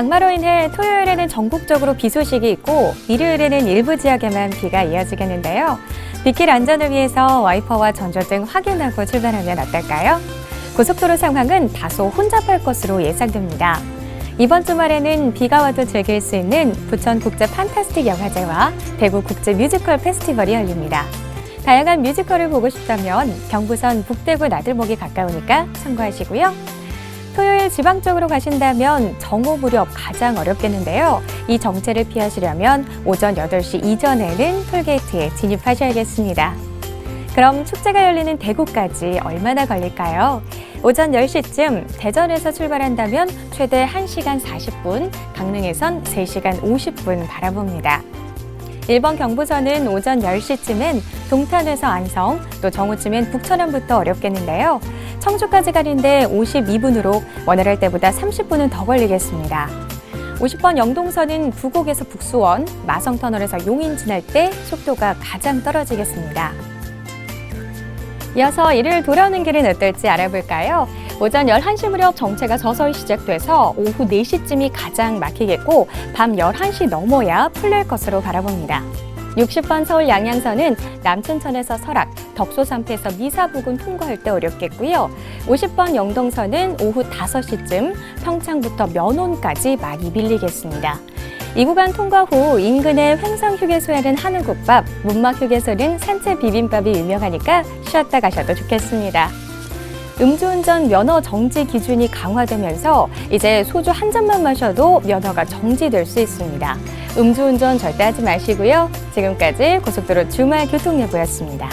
장마로 인해 토요일에는 전국적으로 비 소식이 있고 일요일에는 일부 지역에만 비가 이어지겠는데요. 빗길 안전을 위해서 와이퍼와 전조등 확인하고 출발하면 어떨까요? 고속도로 상황은 다소 혼잡할 것으로 예상됩니다. 이번 주말에는 비가 와도 즐길 수 있는 부천 국제 판타스틱 영화제와 대구 국제 뮤지컬 페스티벌이 열립니다. 다양한 뮤지컬을 보고 싶다면 경부선 북대구 나들목이 가까우니까 참고하시고요. 토요일 지방 쪽으로 가신다면 정오 무렵 가장 어렵겠는데요. 이 정체를 피하시려면 오전 8시 이전에는 톨게이트에 진입하셔야겠습니다. 그럼 축제가 열리는 대구까지 얼마나 걸릴까요? 오전 10시쯤 대전에서 출발한다면 최대 1시간 40분, 강릉에선 3시간 50분 바라봅니다. 1번 경부선은 오전 10시쯤엔 동탄에서 안성, 또 정오쯤엔 북천안부터 어렵겠는데요. 청주까지 가는데 52분으로 원활할 때보다 30분은 더 걸리겠습니다. 50번 영동선은 부곡에서 북수원, 마성터널에서 용인 지날 때 속도가 가장 떨어지겠습니다. 이어서 일요일 돌아오는 길은 어떨지 알아볼까요? 오전 11시 무렵 정체가 서서히 시작돼서 오후 4시쯤이 가장 막히겠고 밤 11시 넘어야 풀릴 것으로 바라봅니다. 60번 서울 양양선은 남춘천에서 설악, 덕소산패에서 미사 부근 통과할 때 어렵겠고요. 50번 영동선은 오후 5시쯤 평창부터 면원까지 많이 밀리겠습니다. 이 구간 통과 후 인근의 횡성 휴게소에는 한우국밥, 문막 휴게소는 산채 비빔밥이 유명하니까 쉬었다 가셔도 좋겠습니다. 음주운전 면허 정지 기준이 강화되면서 이제 소주 한 잔만 마셔도 면허가 정지될 수 있습니다. 음주운전 절대 하지 마시고요. 지금까지 고속도로 주말 교통예보였습니다.